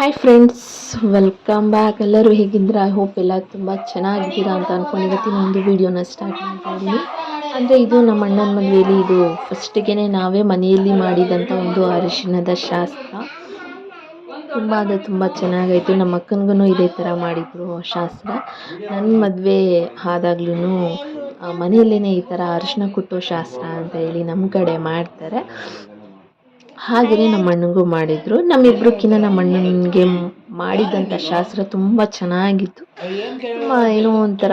Hi friends welcome back ಎಲ್ಲರೂ ಹೇಗಿದ್ದೀರಾ? I hope ಎಲ್ಲ ತುಂಬ ಚೆನ್ನಾಗಿದ್ದೀರಾ ಅಂತ ಅಂದ್ಕೊಂಡು ಇವತ್ತಿನ ಒಂದು ವೀಡಿಯೋನ ಸ್ಟಾರ್ಟ್ ಮಾಡ್ತಾ ಇದ್ದೀನಿ ಅಂದರೆ ಇದು ನಮ್ಮ ಅಣ್ಣನ ಮದುವೆಯಲ್ಲಿ ಇದು ಫಸ್ಟಿಗೆ ನಾವೇ ಮನೆಯಲ್ಲಿ ಮಾಡಿದಂಥ ಒಂದು ಅರಿಶಿಣದ ಶಾಸ್ತ್ರ. ತುಂಬ ಅದು ತುಂಬ ಚೆನ್ನಾಗಾಯಿತು ನಮ್ಮ ಅಕ್ಕನಿಗೂ ಇದೇ ಥರ ಮಾಡಿದರು ಶಾಸ್ತ್ರ. ನನ್ನ ಮದುವೆ ಆದಾಗ್ಲೂ ಮನೆಯಲ್ಲೇ ಈ ಥರ ಅರಿಶಿನ ಕುಟ್ಟೋ ಶಾಸ್ತ್ರ ಅಂತ ಹೇಳಿ ನಮ್ಮ ಕಡೆ ಮಾಡ್ತಾರೆ. ಹಾಗೆಯೇ ನಮ್ಮ ಅಣ್ಣಂಗೂ ಮಾಡಿದ್ರು. ನಮ್ಮಿಬ್ರಕ್ಕಿಂತ ನಮ್ಮ ಅಣ್ಣನಿಗೆ ಮಾಡಿದಂಥ ಶಾಸ್ತ್ರ ತುಂಬ ಚೆನ್ನಾಗಿತ್ತು. ತುಂಬ ಏನೋ ಒಂಥರ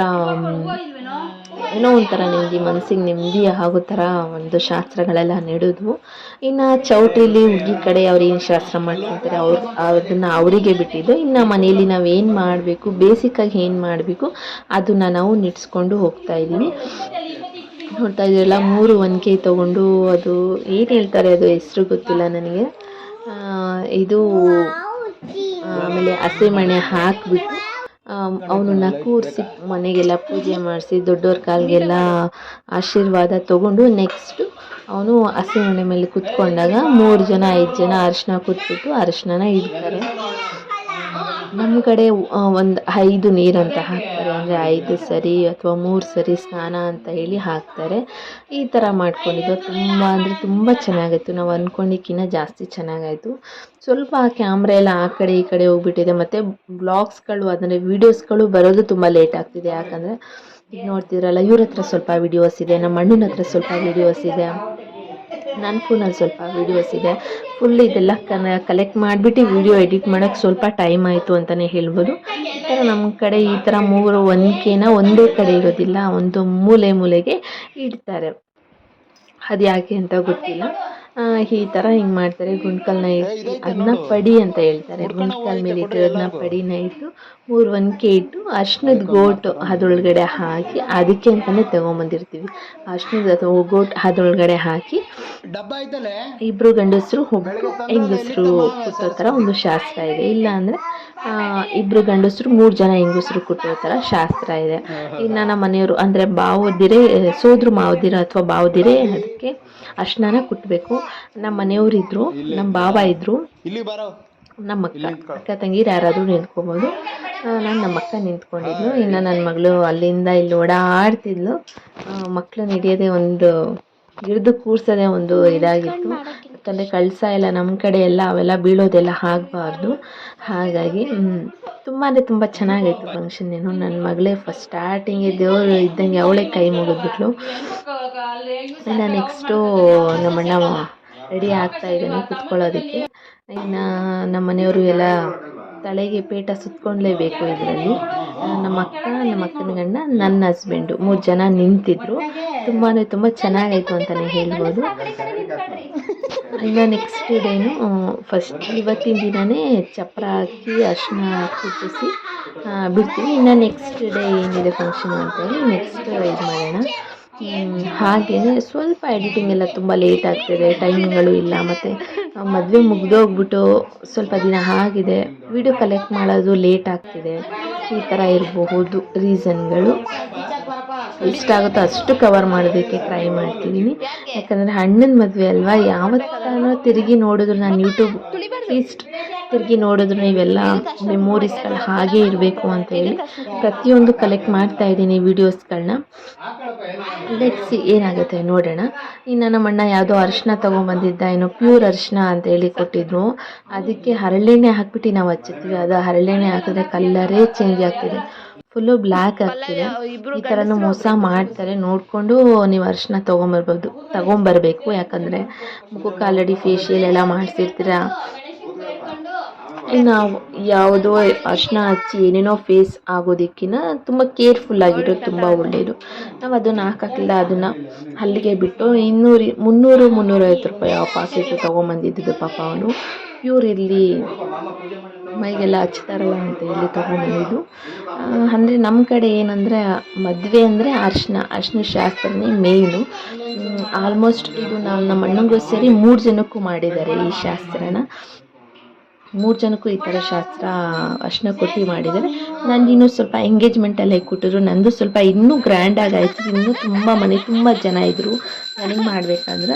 ಏನೋ ಒಂಥರ ನೆಮ್ಮದಿ ಮನಸ್ಸಿಗೆ ನೆಮ್ಮದಿ ಆಗೋ ಥರ ಒಂದು ಶಾಸ್ತ್ರಗಳೆಲ್ಲ ನೆಡೋದು. ಇನ್ನು ಚೌಟ್ರಿಲಿ ಹುಡುಗಿ ಕಡೆ ಅವ್ರು ಏನು ಶಾಸ್ತ್ರ ಮಾಡ್ಕೊತಾರೆ ಅವ್ರು ಅದನ್ನು ಅವರಿಗೆ ಬಿಟ್ಟಿದ್ದು. ಇನ್ನು ಮನೆಯಲ್ಲಿ ನಾವು ಏನು ಮಾಡಬೇಕು, ಬೇಸಿಕ್ಕಾಗಿ ಏನು ಮಾಡಬೇಕು, ಅದನ್ನು ನಾವು ನಿಡ್ಸ್ಕೊಂಡು ಹೋಗ್ತಾ ನೋಡ್ತಾ ಇದ್ದೀರಲ್ಲ ಮೂರು ಒನಕೆ ತಗೊಂಡು ಅದು ಏನು ಹೇಳ್ತಾರೆ ಅದು ಹೆಸರು ಗೊತ್ತಿಲ್ಲ ನನಗೆ. ಇದು ಆಮೇಲೆ ಹಸಿಮಣೆ ಹಾಕಿಬಿಟ್ಟು ಅವನನ್ನ ಕೂರಿಸಿ ಮನೆಗೆಲ್ಲ ಪೂಜೆ ಮಾಡಿಸಿ ದೊಡ್ಡವ್ರ ಕಾಲಿಗೆಲ್ಲ ಆಶೀರ್ವಾದ ತಗೊಂಡು ನೆಕ್ಸ್ಟು ಅವನು ಹಸಿಮಣೆ ಮೇಲೆ ಕುತ್ಕೊಂಡಾಗ ಮೂರು ಜನ, ಐದು ಜನ ಅರಿಶಿನ ಕೂತ್ಬಿಟ್ಟು ಅರಿಶಿನ ಇಡ್ತಾರೆ. ನಮ್ಮ ಕಡೆ ಒಂದು ಐದು ನೀರಂತ ಹಾಕ್ತಾರೆ ಅಂದರೆ ಐದು ಸರಿ ಅಥವಾ ಮೂರು ಸರಿ ಸ್ನಾನ ಅಂತ ಹೇಳಿ ಹಾಕ್ತಾರೆ. ಈ ಥರ ಮಾಡ್ಕೊಂಡಿದ್ದು. ತುಂಬ ಅಂದರೆ ತುಂಬ ಚೆನ್ನಾಗಿತ್ತು ನಾವು ಅಂದ್ಕೊಂಡಿಕ್ಕಿಂತ ಜಾಸ್ತಿ ಚೆನ್ನಾಗಾಯಿತು. ಸ್ವಲ್ಪ ಕ್ಯಾಮ್ರ ಎಲ್ಲ ಆ ಕಡೆ ಈ ಕಡೆ ಹೋಗ್ಬಿಟ್ಟಿದೆ. ಮತ್ತು ಬ್ಲಾಗ್ಸ್ಗಳು ಅಂದರೆ ವೀಡಿಯೋಸ್ಗಳು ಬರೋದು ತುಂಬ ಲೇಟ್ ಆಗ್ತಿದೆ. ಯಾಕಂದರೆ ಈಗ ನೋಡ್ತಿದ್ರಲ್ಲ, ಇವ್ರ ಹತ್ರ ಸ್ವಲ್ಪ ವೀಡಿಯೋಸ್ ಇದೆ ನಮ್ಮ ಅಣ್ಣನ ಹತ್ರ ಸ್ವಲ್ಪ ವೀಡಿಯೋಸ್ ಇದೆ. ನನ್ನ ಫೋನಲ್ಲಿ ಸ್ವಲ್ಪ ವೀಡಿಯೋಸ್ ಇದೆ. ಫುಲ್ ಇದೆಲ್ಲ ಕನ ಕಲೆಕ್ಟ್ ಮಾಡಿಬಿಟ್ಟು ವೀಡಿಯೋ ಎಡಿಟ್ ಮಾಡೋಕ್ಕೆ ಸ್ವಲ್ಪ ಟೈಮ್ ಆಯಿತು ಅಂತಲೇ ಹೇಳ್ಬೋದು. ಈ ಥರ ನಮ್ಮ ಕಡೆ ಈ ಥರ ಮೂರು ಒನಕೆನ ಒಂದೇ ಕಡೆ ಇರೋದಿಲ್ಲ. ಒಂದು ಮೂಲೆ ಮೂಲೆಗೆ ಇಡ್ತಾರೆ. ಅದು ಯಾಕೆ ಅಂತ ಗೊತ್ತಿಲ್ಲ. ಈ ಥರ ಹಿಂಗೆ ಮಾಡ್ತಾರೆ. ಗುಂಡ್ಕಲ್ನ ಇಟ್ಟು ಅದನ್ನ ಪಡಿ ಅಂತ ಹೇಳ್ತಾರೆ. ಗುಂಡ್ಕಲ್ ಮೇಲೆ ಇಟ್ಟು ಅದನ್ನ ಪಡಿನ ಇಟ್ಟು ಮೂರು ಒನಕೆ ಇಟ್ಟು ಅರ್ಶಿನದ ಗೋಟು ಅದ್ರೊಳಗಡೆ ಹಾಕಿ ಅದಕ್ಕೆ ಅಂತಲೇ ತಗೊಂಬಂದಿರ್ತೀವಿ. ಅರ್ಶಿನದ ಅಥವಾ ಗೋಟ್ ಅದ್ರೊಳಗಡೆ ಹಾಕಿ ಇಬ್ರು ಗಂಡಸರು ಒಬ್ಬರು ಹೆಂಗಸರು ಕುಟ್ಟೋ ಥರ ಒಂದು ಶಾಸ್ತ್ರ ಇದೆ. ಇಲ್ಲ ಅಂದರೆ ಇಬ್ರು ಗಂಡಸರು ಮೂರು ಜನ ಹೆಂಗಸರು ಕುಟ್ಟೋ ಥರ ಶಾಸ್ತ್ರ ಇದೆ. ಇನ್ನು ನಮ್ಮ ಮನೆಯವರು ಅಂದರೆ ಬಾವದಿರೇ ಸೋದ್ರು ಮಾವದಿರ ಅಥವಾ ಬಾವದಿರೇ ಅದಕ್ಕೆ ಅರ್ಶಿನ ಕುಟ್ಟಬೇಕು ನಮ್ಮ ಮನೆಯವರು ಇದ್ದರು ನಮ್ಮ ಬಾವ ಇದ್ದರು ಇಲ್ಲಿ ಬರೋ ನಮ್ಮ ಅಕ್ಕ ಅಕ್ಕ ತಂಗಿರು ಯಾರಾದರೂ ನಿಂತ್ಕೊಬೋದು. ನಾನು ನಮ್ಮ ಅಕ್ಕ ನಿಂತ್ಕೊಂಡಿದ್ಲು. ಇನ್ನು ನನ್ನ ಮಗಳು ಅಲ್ಲಿಂದ ಇಲ್ಲಿ ಓಡಾಡ್ತಿದ್ಲು. ಮಕ್ಕಳನ್ನ ಹಿಡಿಯೋದೇ ಒಂದು ಹಿಡಿದು ಕೂರ್ಸೋದೆ ಒಂದು ಇದಾಗಿತ್ತು. ಯಾಕಂದರೆ ಕಳಸ ಎಲ್ಲ ನಮ್ಮ ಕಡೆ ಎಲ್ಲ ಅವೆಲ್ಲ ಬೀಳೋದೆಲ್ಲ ಆಗಬಾರ್ದು. ಹಾಗಾಗಿ ತುಂಬ ಅಂದರೆ ತುಂಬ ಚೆನ್ನಾಗಿತ್ತು ಫಂಕ್ಷನ್ ಏನು. ನನ್ನ ಮಗಳೇ ಫಸ್ಟ್ ಸ್ಟಾರ್ಟಿಂಗೆ ದೇವರು ಇದ್ದಂಗೆ ಅವಳೇ ಕೈ ಮುಗಿದ್ಬಿಟ್ಲು. ಇನ್ನು ನೆಕ್ಸ್ಟು ನಮ್ಮಣ್ಣ ರೆಡಿ ಆಗ್ತಾ ಇದ್ದಾನೆ ಕುತ್ಕೊಳ್ಳೋದಕ್ಕೆ. ಇನ್ನು ನಮ್ಮ ಮನೆಯವರು ಎಲ್ಲ ತಲೆಗೆ ಪೇಟ ಸುತ್ಕೊಂಡ್ಲೇಬೇಕು ಇದರಲ್ಲಿ. ನಮ್ಮ ಅಕ್ಕ, ನಮ್ಮ ಅಕ್ಕನ ಗಂಡ, ನನ್ನ ಹಸ್ಬೆಂಡು ಮೂರು ಜನ ನಿಂತಿದ್ರು. ತುಂಬಾ ತುಂಬ ಚೆನ್ನಾಗಾಯಿತು ಅಂತಲೇ ಹೇಳ್ಬೋದು. ಇನ್ನು ನೆಕ್ಸ್ಟ್ ಡೇನು ಫಸ್ಟ್ ಇವತ್ತಿನ ದಿನವೇ ಚಪ್ಪರ ಹಾಕಿ ಅರ್ಶಿನ ಕುಟ್ಟಿಸಿ ಬಿಡ್ತೀವಿ. ಇನ್ನು ನೆಕ್ಸ್ಟ್ ಡೇ ಏನಿದೆ ಫಂಕ್ಷನ್ ಅಂತೇಳಿ ನೆಕ್ಸ್ಟ್ ಇದು ಮಾಡೋಣ. ಹಾಗೆಯೇ ಸ್ವಲ್ಪ ಎಡಿಟಿಂಗ್ ಎಲ್ಲ ತುಂಬ ಲೇಟ್ ಆಗ್ತಿದೆ ಟೈಮ್ಗಳು ಇಲ್ಲ, ಮತ್ತು ಮದುವೆ ಮುಗ್ದೋಗ್ಬಿಟ್ಟು ಸ್ವಲ್ಪ ದಿನ ಆಗಿದೆ ವಿಡಿಯೋ ಕಲೆಕ್ಟ್ ಮಾಡೋದು ಲೇಟ್ ಆಗ್ತಿದೆ, ಈ ಥರ ಇರಬಹುದು ರೀಸನ್ಗಳು ಎಷ್ಟಾಗುತ್ತೋ ಅಷ್ಟು ಕವರ್ ಮಾಡೋದಕ್ಕೆ ಟ್ರೈ ಮಾಡ್ತಿದ್ದೀನಿ ಯಾಕಂದರೆ ಅಣ್ಣನ ಮದುವೆ ಅಲ್ವಾ ಯಾವತ್ತಾನೋ ತಿರುಗಿ ನೋಡಿದ್ರು ನಾನು ಯೂಟ್ಯೂಬ್ ಅಟ್ಲೀಸ್ಟ್ ತಿರುಗಿ ನೋಡಿದ್ರು ಇವೆಲ್ಲ ಮೆಮೊರೀಸ್ಗಳು ಹಾಗೆ ಇರಬೇಕು ಅಂತ ಹೇಳಿ ಪ್ರತಿಯೊಂದು ಕಲೆಕ್ಟ್ ಮಾಡ್ತಾ ಇದ್ದೀನಿ ವೀಡಿಯೋಸ್ಗಳನ್ನ ಸಿ ಏನಾಗುತ್ತೆ ನೋಡೋಣ. ಇನ್ನು ನಮ್ಮ ಅಣ್ಣ ಯಾವುದೋ ಅರಿಶಿನ ತೊಗೊಂಬಂದಿದ್ದ, ಏನೋ ಪ್ಯೂರ್ ಅರಿಶಿನ ಅಂತ ಹೇಳಿ ಕೊಟ್ಟಿದ್ರು. ಅದಕ್ಕೆ ಹರಳೆಣ್ಣೆ ಹಾಕ್ಬಿಟ್ಟು ನಾವು ಹಚ್ಚುತ್ತೀವಿ. ಅದು ಹರಳೆಣ್ಣೆ ಹಾಕಿದ್ರೆ ಕಲ್ಲರೇ ಚೇಂಜ್ ಆಗ್ತಿದೆ. ಫುಲ್ಲು ಬ್ಲ್ಯಾಕ್ ಆಗ್ತಿದೆ. ಈ ಥರನೂ ಮೋಸ ಮಾಡ್ತಾರೆ. ನೋಡಿಕೊಂಡು ನೀವು ಅರಿಶಿನ ತೊಗೊಂಬರ್ಬೋದು, ತೊಗೊಂಬರ್ಬೇಕು. ಯಾಕಂದರೆ ಮುಖಕ್ಕೆ ಆಲ್ರೆಡಿ ಫೇಶಿಯಲ್ ಎಲ್ಲ ಮಾಡಿಸಿರ್ತೀರ? ನಾವು ಯಾವುದೋ ಅರ್ಶನ ಹಚ್ಚಿ ಏನೇನೋ ಫೇಸ್ ಆಗೋದಕ್ಕಿಂತ ತುಂಬ ಕೇರ್ಫುಲ್ ಆಗಿರೋದು ತುಂಬ ಒಳ್ಳೆಯದು ನಾವು ಅದನ್ನು ಹಾಕೋಕ್ಕಿಲ್ಲ, ಅದನ್ನು ಅಲ್ಲಿಗೆ ಬಿಟ್ಟು ಇನ್ನೂರು, ಮುನ್ನೂರು, ಮುನ್ನೂರೈವತ್ತು ರೂಪಾಯಿ ಆ ಪಾಕೆಟ್ ತೊಗೊಂಬಂದಿದ್ದು ಪಾಪ ಅವನು. ಪ್ಯೂರ್ ಇಲ್ಲಿ ಮೈಗೆಲ್ಲ ಹಚ್ತಾರಲ್ಲ ಅಂತ ಹೇಳಿ ತೊಗೊಂಬಂದಿದ್ದು. ಅಂದರೆ ನಮ್ಮ ಕಡೆ ಏನಂದರೆ ಮದುವೆ ಅಂದರೆ ಅರ್ಶನ ಅರ್ಶನ ಶಾಸ್ತ್ರನೇ ಮೇಯ್ನು ಆಲ್ಮೋಸ್ಟ್ ಇದು ನಾವು ನಮ್ಮ ಅಣ್ಣಂಗೂ ಸೇರಿ ಮೂರು ಜನಕ್ಕೂ ಮಾಡಿದ್ದಾರೆ ಈ ಶಾಸ್ತ್ರನ. ಮೂರು ಜನಕ್ಕೂ ಈ ಥರ ಶಾಸ್ತ್ರ ಅರ್ಶಿನ ಕೊಟ್ಟು ಮಾಡಿದ್ದಾರೆ. ನಂದು ಇನ್ನೂ ಸ್ವಲ್ಪ ಎಂಗೇಜ್ಮೆಂಟಲ್ಲಿ ಹೇಗೆ ಕೊಟ್ಟಿದ್ರು ನಂದು ಸ್ವಲ್ಪ ಇನ್ನೂ ಗ್ರ್ಯಾಂಡಾಗಿ ಆಯಿತು. ಇನ್ನೂ ತುಂಬ ಮನೆ, ತುಂಬ ಜನ ಇದ್ದರು ನನಗೆ ಮಾಡಬೇಕಂದ್ರೆ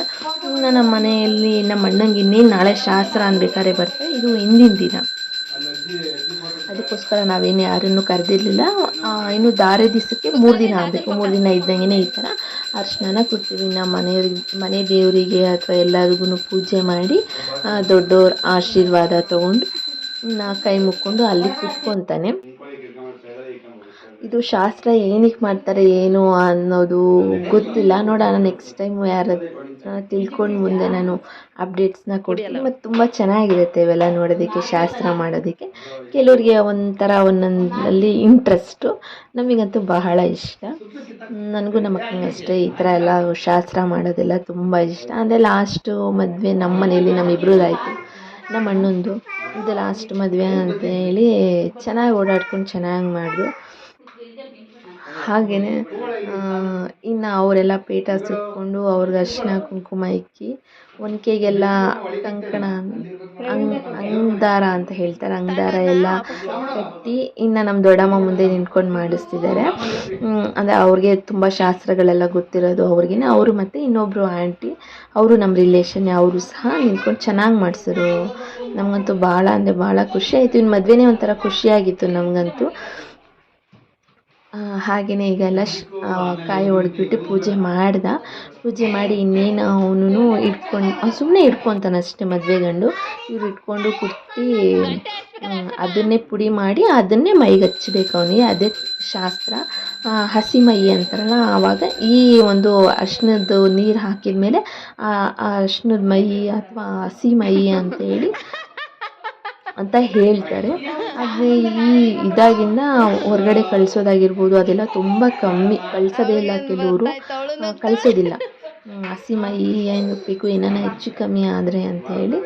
ನಮ್ಮ ಮನೆಯಲ್ಲಿ ನಮ್ಮ ಅಣ್ಣಂಗೆ ಇನ್ನೇನು ನಾಳೆ ಶಾಸ್ತ್ರ ಅನ್ಬೇಕಾದ್ರೆ ಬರ್ತಾರೆ. ಇದು ಹಿಂದಿನ ದಿನ. ಅದಕ್ಕೋಸ್ಕರ ನಾವೇನು ಯಾರನ್ನು ಕರೆದಿರಲಿಲ್ಲ. ಇನ್ನು ದಾರೆ ದಿವಸಕ್ಕೆ ಮೂರು ದಿನ ಆಗಬೇಕು. ಮೂರು ದಿನ ಇದ್ದಂಗೆ ಈ ಥರ ಅರ್ಶಿನ ಕೊಡ್ತೀವಿ. ನಮ್ಮ ಮನೆಯವ್ರಿಗೆ ಮನೆ ದೇವರಿಗೆ ಅಥವಾ ಎಲ್ಲರಿಗೂ ಪೂಜೆ ಮಾಡಿ ದೊಡ್ಡವ್ರ ಆಶೀರ್ವಾದ ತೊಗೊಂಡು ನಾ ಕೈ ಮುಕ್ಕೊಂಡು ಅಲ್ಲಿ ಕುತ್ಕೊತಾನೆ. ಇದು ಶಾಸ್ತ್ರ ಏನಕ್ಕೆ ಮಾಡ್ತಾರೆ ಏನು ಅನ್ನೋದು ಗೊತ್ತಿಲ್ಲ. ನೋಡೋಣ ನೆಕ್ಸ್ಟ್ ಟೈಮ್ ಯಾರ ತಿಳ್ಕೊಂಡು ಮುಂದೆ ನಾನು ಅಪ್ಡೇಟ್ಸ್ನ ಕೊಡ್ತೀನಿ. ಮತ್ತು ತುಂಬ ಚೆನ್ನಾಗಿರುತ್ತೆ ಇವೆಲ್ಲ ನೋಡೋದಕ್ಕೆ ಶಾಸ್ತ್ರ ಮಾಡೋದಕ್ಕೆ. ಕೆಲವರಿಗೆ ಒಂಥರ ಒಂದೊಂದಲ್ಲಿ ಇಂಟ್ರೆಸ್ಟು ನಮಗಂತೂ ಬಹಳ ಇಷ್ಟ. ನನಗೂ ನಮ್ಮ ಅಕ್ಕನಿಗೆ ಅಷ್ಟೇ ಈ ಥರ ಎಲ್ಲ ಶಾಸ್ತ್ರ ಮಾಡೋದೆಲ್ಲ ತುಂಬ ಇಷ್ಟ. ಅಂದರೆ ಲಾಸ್ಟು ಮದುವೆ ನಮ್ಮ ಮನೇಲಿ ನಮ್ಮಿಬ್ರದ್ದಾಯಿತು ನಮ್ಮ ಅಣ್ಣಂದು ಇದು ಲಾಸ್ಟ್ ಮದುವೆ ಅಂತೇಳಿ ಚೆನ್ನಾಗಿ ಓಡಾಡ್ಕೊಂಡು ಚೆನ್ನಾಗಿ ಮಾಡಿದ್ರು ಹಾಗೆಯೇ ಇನ್ನು ಅವರೆಲ್ಲ ಪೇಟ ಸುತ್ತಕೊಂಡು ಅವ್ರಿಗೆ ಅರಿಶಿನ ಕುಂಕುಮ ಇಕ್ಕಿ, ಒನಕೆಗೆಲ್ಲ ಕಂಕಣ, ಅಂಗ್ ಅಂಗ್ದಾರ ಅಂತ ಹೇಳ್ತಾರೆ ಅಂಗ್ದಾರ ಎಲ್ಲ ಕಟ್ಟಿ ಇನ್ನು ನಮ್ಮ ದೊಡ್ಡಮ್ಮ ಮುಂದೆ ನಿಂತ್ಕೊಂಡು ಮಾಡಿಸ್ತಿದ್ದಾರೆ ಅಂದರೆ ಅವ್ರಿಗೆ ತುಂಬ ಶಾಸ್ತ್ರಗಳೆಲ್ಲ ಗೊತ್ತಿರೋದು ಅವ್ರಿಗೆ ಅವರು ಮತ್ತು ಇನ್ನೊಬ್ಬರು ಆಂಟಿ, ಅವರು ನಮ್ಮ ರಿಲೇಷನ್ ಅವರು ಸಹ ನಿಂತ್ಕೊಂಡು ಚೆನ್ನಾಗಿ ಮಾಡಿಸಿದ್ರು. ನಮಗಂತೂ ಭಾಳ ಅಂದರೆ ಭಾಳ ಖುಷಿ ಆಯಿತು. ಇನ್ನು ಮದುವೆನೇ ಒಂಥರ ಖುಷಿಯಾಗಿತ್ತು ನಮಗಂತೂ. ಹಾಗೆಯೇ ಈಗ ಎಲ್ಲ ಶ್ ಕಾಯಿ ಹೊಡೆದ್ಬಿಟ್ಟು ಪೂಜೆ ಮಾಡ್ದ. ಪೂಜೆ ಮಾಡಿ ಇನ್ನೇನು ಅವನು ಇಟ್ಕೊಂಡು ಸುಮ್ಮನೆ ಇಟ್ಕೊತಾನೆ ಅಷ್ಟೇ ಮದುವೆ ಗಂಡು. ಇವ್ರು ಇಟ್ಕೊಂಡು ಕುಟ್ಟಿ ಅದನ್ನೇ ಪುಡಿ ಮಾಡಿ ಅದನ್ನೇ ಮೈಗೆ ಹಚ್ಬೇಕು ಅವನಿಗೆ. ಅದೇ ಶಾಸ್ತ್ರ. ಹಸಿ ಮೈ ಅಂತಾರಲ್ಲ ಆವಾಗ ಈ ಒಂದು ಅರ್ಶಿನದ್ದು ನೀರು ಹಾಕಿದ ಮೇಲೆ ಆ ಅರ್ಶಿನದ ಮೈ ಅಥವಾ ಹಸಿ ಮೈ ಅಂತೇಳಿ ಅಂತ ಹೇಳ್ತಾರೆ. ಆದರೆ ಈ ಇದಾಗಿಂದ ಹೊರಗಡೆ ಕಳಿಸೋದಾಗಿರ್ಬೋದು, ಅದೆಲ್ಲ ತುಂಬ ಕಮ್ಮಿ. ಕಳಿಸೋದೇ ಇಲ್ಲ ಕೆಲವರು. ಕಳಿಸೋದಿಲ್ಲ. ಹಸಿ ಮೈ ಏನು ಬೇಕು, ಏನಾನ ಹೆಚ್ಚು ಕಮ್ಮಿ ಆದರೆ ಅಂತ ಹೇಳಿ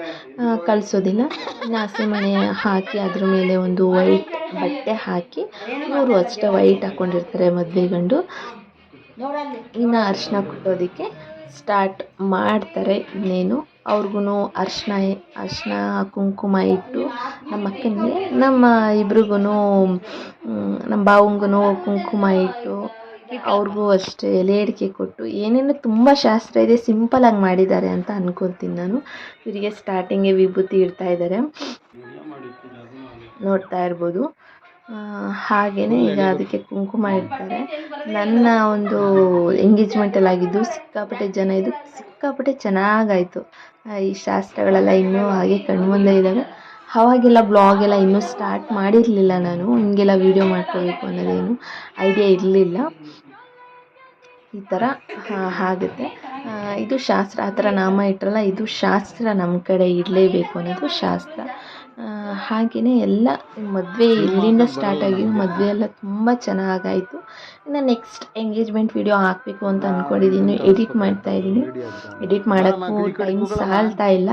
ಕಳಿಸೋದಿಲ್ಲ. ಇನ್ನು ಹಸಿ ಮನೆ ಹಾಕಿ ಅದ್ರ ಮೇಲೆ ಒಂದು ವೈಟ್ ಬಟ್ಟೆ ಹಾಕಿ, ಇವರು ಅಷ್ಟೇ ವೈಟ್ ಹಾಕ್ಕೊಂಡಿರ್ತಾರೆ ಮದುವೆ ಗಂಡು. ಇನ್ನು ಅರಿಶಿನ ಕುಟ್ಟೋದಕ್ಕೆ ಸ್ಟಾರ್ಟ್ ಮಾಡ್ತಾರೆ ಇನ್ನೇನು. ಅವ್ರಿಗೂ ಅರಿಶಿನ ಅರ್ಶಿನ ಕುಂಕುಮ ಇಟ್ಟು ನಮ್ಮ ಅಕ್ಕನಿಗೆ ನಮ್ಮ ಇಬ್ರಿಗೂ ನಮ್ಮ ಭಾವಂಗೂ ಕುಂಕುಮ ಇಟ್ಟು ಅವ್ರಿಗೂ ಅಷ್ಟೇ ಎಲೆ ಅಡಿಕೆ ಕೊಟ್ಟು ಏನೇನು ತುಂಬ ಶಾಸ್ತ್ರ ಇದೆ ಸಿಂಪಲಾಗಿ ಮಾಡಿದ್ದಾರೆ ಅಂತ ಅಂದ್ಕೊಳ್ತೀನಿ ನಾನು. ಇವರಿಗೆ ಸ್ಟಾರ್ಟಿಂಗೇ ವಿಭೂತಿ ಇಡ್ತಾ ಇದ್ದಾರೆ. ನೋಡ್ತಾ ಇರ್ಬೋದು. ಹಾಗೆಯೇ ಈಗ ಅದಕ್ಕೆ ಕುಂಕುಮ ಇಡ್ತಾರೆ. ನನ್ನ ಒಂದು ಎಂಗೇಜ್ಮೆಂಟಲ್ಲಿ ಆಗಿದ್ದು ಸಿಕ್ಕಾಪಟ್ಟೆ ಜನ ಇದು ಸಿಕ್ಕಾಪಟ್ಟೆ ಚೆನ್ನಾಗಾಯಿತು. ಈ ಶಾಸ್ತ್ರಗಳೆಲ್ಲ ಇನ್ನೂ ಹಾಗೆ ಕಣ್ಮುಂದೆ ಇದ್ದಾಗ ಅವಾಗೆಲ್ಲ ಬ್ಲಾಗೆಲ್ಲ ಇನ್ನೂ ಸ್ಟಾರ್ಟ್ ಮಾಡಿರಲಿಲ್ಲ ನಾನು. ಹಿಂಗೆಲ್ಲ ವೀಡಿಯೋ ಮಾಡ್ಕೋಬೇಕು ಅನ್ನೋದೇನು ಐಡಿಯಾ ಇರಲಿಲ್ಲ. ಈ ಥರ ಆಗುತ್ತೆ ಇದು ಶಾಸ್ತ್ರ ಆ ಥರ ನಾಮ ಇಟ್ಟರಲ್ಲ ಇದು ಶಾಸ್ತ್ರ ನಮ್ಮ ಕಡೆ ಇರಲೇಬೇಕು ಅನ್ನೋದು ಶಾಸ್ತ್ರ. ಹಾಗೆಯೇ ಎಲ್ಲ ಮದುವೆ ಇಲ್ಲಿಂದ ಸ್ಟಾರ್ಟ್ ಆಗಿ ಮದುವೆ ಎಲ್ಲ ತುಂಬ ಚೆನ್ನಾಗಾಯಿತು. ಇನ್ನು ನೆಕ್ಸ್ಟ್ ಎಂಗೇಜ್ಮೆಂಟ್ ವಿಡಿಯೋ ಹಾಕಬೇಕು ಅಂತ ಅಂದ್ಕೊಂಡಿದ್ದೀನಿ ಎಡಿಟ್ ಮಾಡ್ತಾ ಇದ್ದೀನಿ ಎಡಿಟ್ ಮಾಡೋಕ್ಕೂ ಟೈಮ್ ಸಾಲ್ತಾ ಇಲ್ಲ.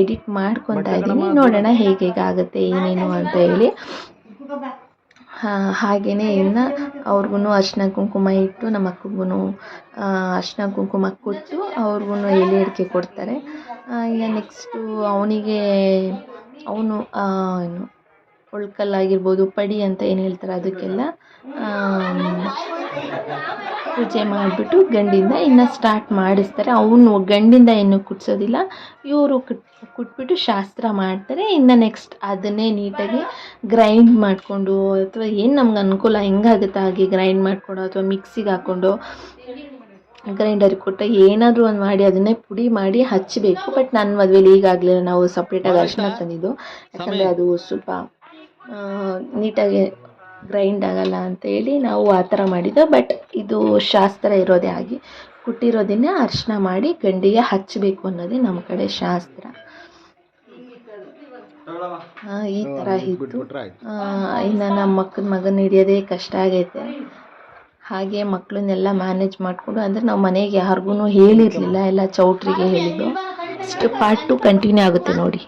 ಎಡಿಟ್ ಮಾಡ್ಕೊತಾ ಇದ್ದೀನಿ ನೋಡೋಣ ಹೇಗೆ ಹೇಗೆ ಆಗುತ್ತೆ ಏನೇನು ಅಂತ ಹೇಳಿ. ಹಾಗೆಯೇ ಇನ್ನು ಅವ್ರಿಗೂ ಅರ್ಶಿನ ಕುಂಕುಮ ಇಟ್ಟು ನಮ್ಮ ಅಕ್ಕಗೂ ಅರ್ಶಿನ ಕುಂಕುಮ ಕೊಟ್ಟು ಅವ್ರಿಗೂ ಎಲೆ ಅಡಿಕೆ ಕೊಡ್ತಾರೆ. ಈಗ ನೆಕ್ಸ್ಟು ಅವನಿಗೆ ಅವನು ಏನು, ಒಳ್ಕಲ್ಲಾಗಿರ್ಬೋದು, ಪಡಿ ಅಂತ ಏನು ಹೇಳ್ತಾರೆ ಅದಕ್ಕೆಲ್ಲ ಪೂಜೆ ಮಾಡಿಬಿಟ್ಟು ಗಂಡಿಂದ ಇನ್ನು ಸ್ಟಾರ್ಟ್ ಮಾಡಿಸ್ತಾರೆ. ಅವನು ಗಂಡಿಂದ ಏನು ಕುಟ್ಸೋದಿಲ್ಲ. ಇವರು ಕುಟ್, ಕುಟ್ಬಿಟ್ಟು ಶಾಸ್ತ್ರ ಮಾಡ್ತಾರೆ. ಇನ್ನು ನೆಕ್ಸ್ಟ್ ಅದನ್ನೇ ನೀಟಾಗಿ ಗ್ರೈಂಡ್ ಮಾಡಿಕೊಂಡು, ಅಥವಾ ಏನು ನಮ್ಗೆ ಅನುಕೂಲ ಹೆಂಗಾಗುತ್ತೆ ಹಾಗೆ ಗ್ರೈಂಡ್ ಮಾಡಿಕೊಂಡು, ಅಥವಾ ಮಿಕ್ಸಿಗೆ ಹಾಕ್ಕೊಂಡು ಗ್ರೈಂಡರಿಗೆ ಕೊಟ್ಟು ಏನಾದರೂ ಒಂದು ಮಾಡಿ ಅದನ್ನೇ ಪುಡಿ ಮಾಡಿ ಹಚ್ಚಬೇಕು ಬಟ್ ನನ್ನ ಮದುವೆಲಿ ಈಗಾಗಲೇ ನಾವು ಸಪ್ರೇಟಾಗಿ ಅರಿಶಿನ ತಂದಿದ್ದು. ಯಾಕಂದರೆ ಅದು ಸ್ವಲ್ಪ ನೀಟಾಗಿ ಗ್ರೈಂಡ್ ಆಗಲ್ಲ ಅಂತೇಳಿ ನಾವು ಆ ಥರ ಮಾಡಿದ್ದು. ಬಟ್ ಇದು ಶಾಸ್ತ್ರ ಇರೋದೇ ಆಗಿ ಕುಟ್ಟಿರೋದನ್ನೇ ಅರ್ಶನ ಮಾಡಿ ಗಂಡಿಗೆ ಹಚ್ಚಬೇಕು ಅನ್ನೋದೇ ನಮ್ಮ ಕಡೆ ಶಾಸ್ತ್ರ. ಈ ಥರ ಇತ್ತು. ಇನ್ನು ನಮ್ಮ ಮಕ್ಕನ ಮಗನ ಹಿಡಿಯೋದೇ ಕಷ್ಟ ಆಗೈತೆ. ಹಾಗೆ ಮಕ್ಕಳನ್ನೆಲ್ಲ ಮ್ಯಾನೇಜ್ ಮಾಡಿಕೊಂಡು, ಅಂದರೆ ನಾವು ಮನೆಗೆ ಯಾರಿಗೂ ಹೇಳಿರಲಿಲ್ಲ, ಎಲ್ಲ ಚೌಟ್ರಿಗೆ ಹೇಳಿದ್ದು. ಅಷ್ಟು ಪಾರ್ಟ್ ಟು ಕಂಟಿನ್ಯೂ ಆಗುತ್ತೆ ನೋಡಿ.